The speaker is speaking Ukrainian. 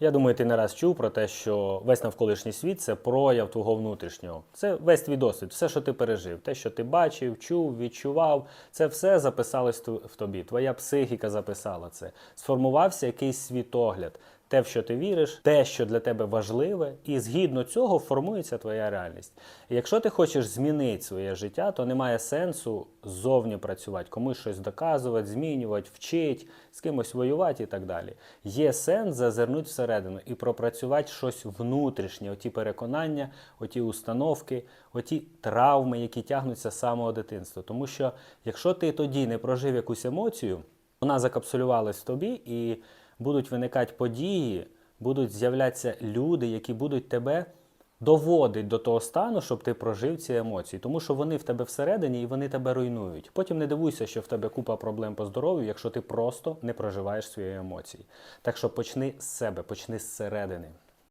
Я думаю, ти не раз чув про те, що весь навколишній світ це прояв твого внутрішнього. Це весь твій досвід, все, що ти пережив, те, що ти бачив, чув, відчував, це все записалось в тобі. Твоя психіка записала це. Сформувався якийсь світогляд, те, в що ти віриш, те, що для тебе важливе, і згідно цього формується твоя реальність. Якщо ти хочеш змінити своє життя, то немає сенсу ззовні працювати, комусь щось доказувати, змінювати, вчити, з кимось воювати і так далі. Є сенс зазирнути всередину і пропрацювати щось внутрішнє, оті переконання, оті установки, оті травми, які тягнуться з самого дитинства. Тому що якщо ти тоді не прожив якусь емоцію, вона закапсулювалась в тобі і будуть виникати події, будуть з'являтися люди, які будуть тебе доводити до того стану, щоб ти прожив ці емоції, тому що вони в тебе всередині і вони тебе руйнують. Потім не дивуйся, що в тебе купа проблем по здоров'ю, якщо ти просто не проживаєш свої емоції. Так що почни з себе, почни зсередини.